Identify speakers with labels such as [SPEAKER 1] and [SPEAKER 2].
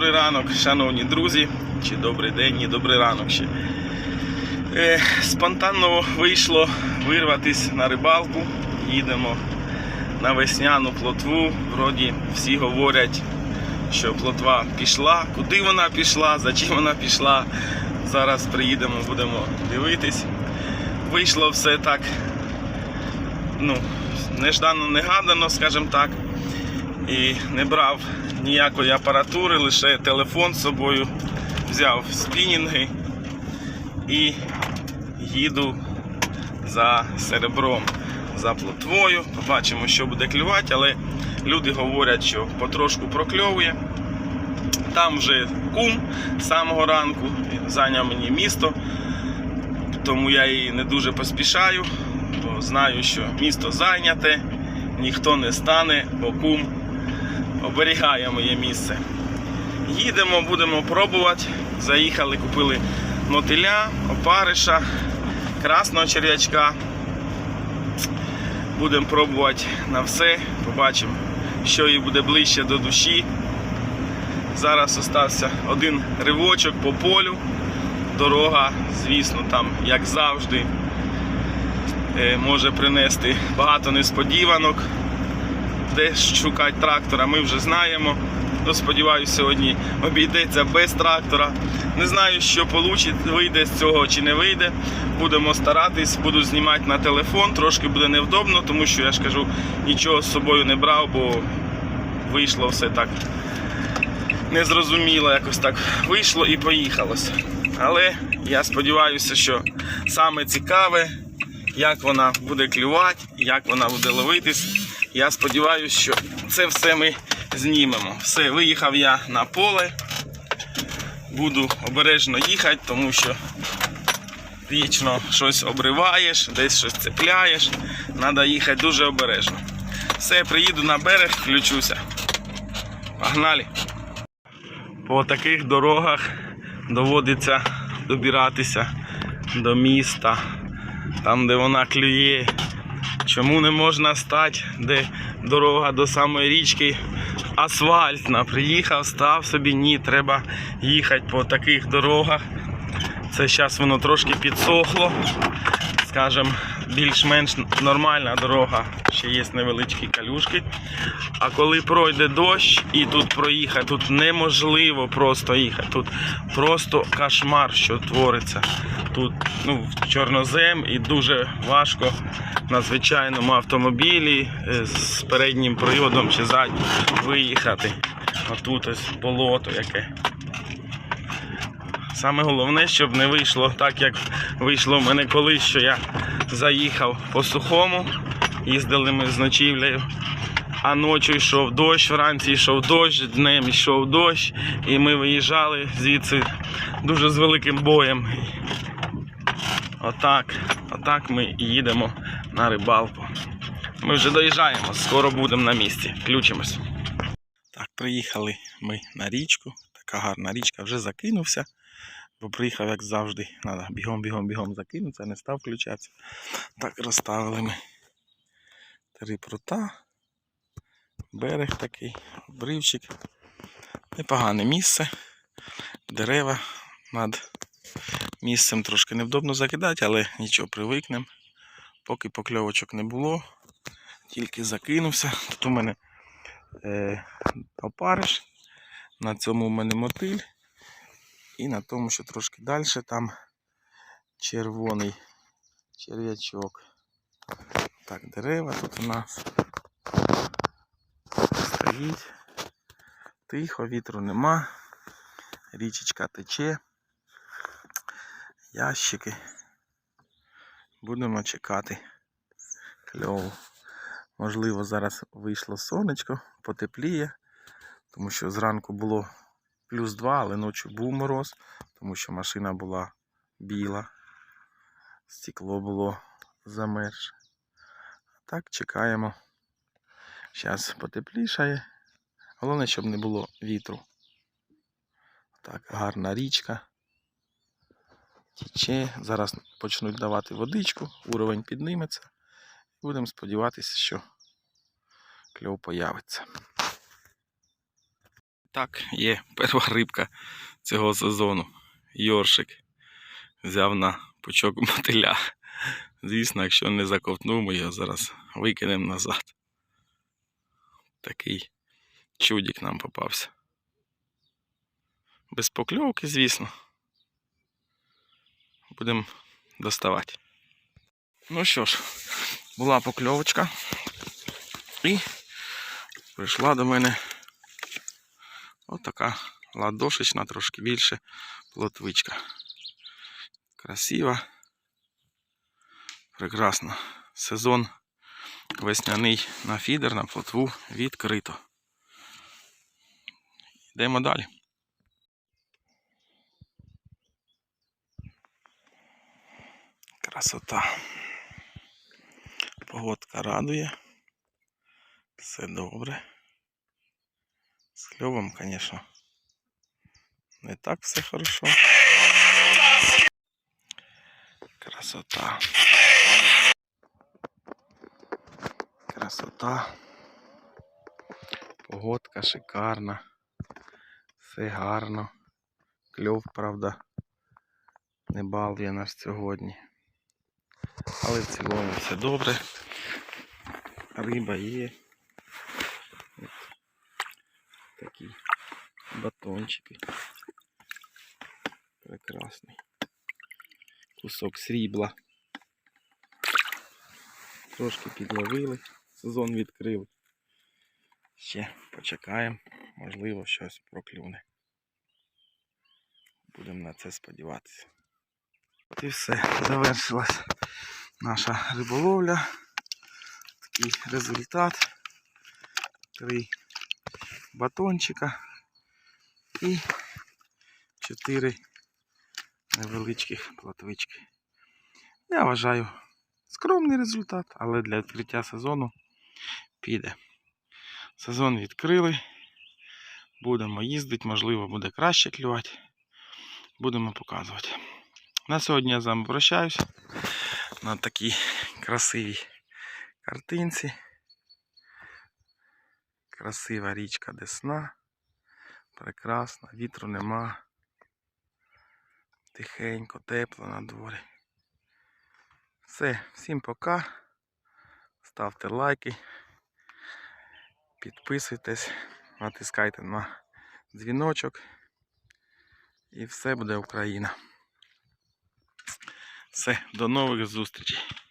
[SPEAKER 1] Добрий ранок, шановні друзі, чи добрий день, і добрий ранок ще. Е, спонтанно вийшло вирватися на рибалку. Їдемо на весняну плотву. Вроді всі говорять, що плотва пішла. Куди вона пішла, за чим вона пішла. Зараз приїдемо, будемо дивитись. Вийшло все так, ну, неждано негадано, скажімо так. І не брав ніякої апаратури, лише телефон з собою, взяв спінінги і їду за серебром, за плотвою. Побачимо, що буде клювати, але люди говорять, що потрошку прокльовує. Там вже кум з самого ранку зайняв мені місто, тому я і не дуже поспішаю, бо знаю, що місто зайняте, ніхто не стане, бо кум оберігає моє місце. Їдемо, будемо пробувати. Заїхали, купили мотиля, опариша, красного черв'ячка. Будемо пробувати на все. Побачимо, що їй буде ближче до душі. Зараз остався один ривочок по полю. Дорога, звісно, там, як завжди, е, може принести багато несподіванок де шукати трактора, ми вже знаємо. Ну, сподіваюся, сьогодні обійдеться без трактора. Не знаю, що вийде, вийде з цього чи не вийде. Будемо старатись, буду знімати на телефон. Трошки буде невдобно, тому що я ж кажу, нічого з собою не брав, бо вийшло все так незрозуміло, якось так вийшло і поїхалося. Але я сподіваюся, що саме цікаве, як вона буде клювати, як вона буде ловитись. Я сподіваюся, що це все ми знімемо. Все, виїхав я на поле. Буду обережно їхати, тому що вічно щось обриваєш, десь щось цепляєш. Треба їхати дуже обережно. Все, приїду на берег, включуся. Погнали! По таких дорогах доводиться добиратися до міста, там, де вона клює. Чому не можна стати, де дорога до самої річки асфальтна? Приїхав, став собі, ні, треба їхати по таких дорогах. Це зараз воно трошки підсохло. Скажем, більш-менш нормальна дорога, ще є невеличкі калюшки. А коли пройде дощ і тут проїхати, тут неможливо просто їхати. Тут просто кошмар, що твориться. Тут ну, чорнозем і дуже важко на звичайному автомобілі е, з переднім приводом чи заднім виїхати. А тут ось болото яке. Саме головне, щоб не вийшло так, як вийшло в мене колись, що я заїхав по сухому, їздили ми з ночівлею, а ночі йшов дощ, вранці йшов дощ, днем йшов дощ, і ми виїжджали звідси дуже з великим боєм. Отак, отак ми їдемо на рибалку. Ми вже доїжджаємо, скоро будемо на місці. Включимось. Так, приїхали ми на річку. Така гарна річка, вже закинувся. Бо приїхав, як завжди, треба бігом, бігом, бігом закинутися, не став включатися. Так, розставили ми три прута. Берег такий, обривчик. Непогане місце. Дерева над місцем трошки невдобно закидати, але нічого, привикнемо. Поки покльовочок не було, тільки закинувся. Тут у мене е, опариш, на цьому у мене мотиль. І на тому, що трошки далі там червоний черв'ячок. Так, дерева тут у нас стоїть. Тихо, вітру нема. Річечка тече. Ящики. Будемо чекати кльову. Можливо, зараз вийшло сонечко, потепліє, тому що зранку було плюс 2, але ночі був мороз, тому що машина була біла, стекло було замерше. Так, чекаємо. Зараз потеплішає. Головне, щоб не було вітру. Так, гарна річка. Тіче. Зараз почнуть давати водичку, уровень підніметься. Будемо сподіватися, що кльов появиться. Так, є перша рибка цього сезону. Йоршик взяв на пучок мотиля. Звісно, якщо не заковтнув, ми його зараз викинемо назад. Такий чудик нам попався. Без покльовки, звісно. Будемо доставати. Ну що ж, була покльовочка. І прийшла до мене отака ладошечна, трошки більше плотвичка. Красива. Прекрасно. Сезон весняний на фідер, на плотву відкрито. Йдемо далі. Красота. Погодка радує. Все добре. З кльовом, звісно, не так все хорошо. Красота. Красота. Погодка шикарна. Все гарно. Кльов, правда, не балує нас сьогодні. Але в цілому все добре. Риба є. От такі батончики. Прекрасний. Кусок срібла. Трошки підловили, сезон відкрили. Ще почекаємо, можливо, щось проклюне. Будемо на це сподіватися. От і все, завершилась наша риболовля. Такий результат. Три батончика і чотири невеличких платвички. Я вважаю скромний результат, але для відкриття сезону піде. Сезон відкрили. Будемо їздити, можливо, буде краще клювати. Будемо показувати. На сьогодні я з вами прощаюсь на такій красивій картинці. Красива річка Десна. Прекрасна, вітру нема. Тихенько, тепло на дворі. Все, всім пока. Ставте лайки, підписуйтесь, натискайте на дзвіночок. І все буде Україна. Все, до нових зустрічей.